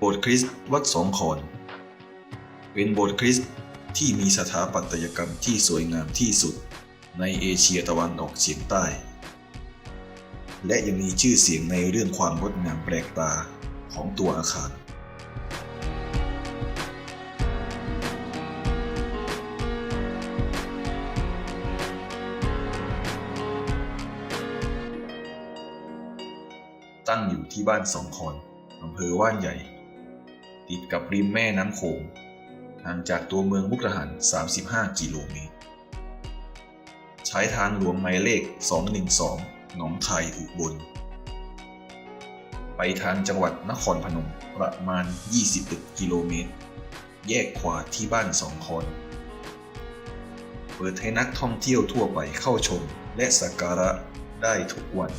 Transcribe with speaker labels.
Speaker 1: โบสถ์คริสต์วัดสองคอน เป็นโบสถ์คริสต์ที่มีสถาปัตยกรรมที่สวยงามที่สุดในเอเชียตะวันออกเฉียงใต้ และยังมีชื่อเสียงในเรื่องความงดงามแปลกตาของตัวอาคาร ตั้งอยู่ที่บ้านสองคอนอำเภอว่านใหญ่ ติดกับริมแม่น้ำโขงห่างจากตัวเมืองมุกดาหาร 35 กิโลเมตร ใช้ทางหลวงหมายเลข 212 หนองคายอุบล ไปทางจังหวัดนครพนมประมาณ21กิโลเมตร แยกขวาที่บ้านสองคอนเปิดให้นักท่องเที่ยวทั่วไปเข้าชมและสักการะได้ทุกวัน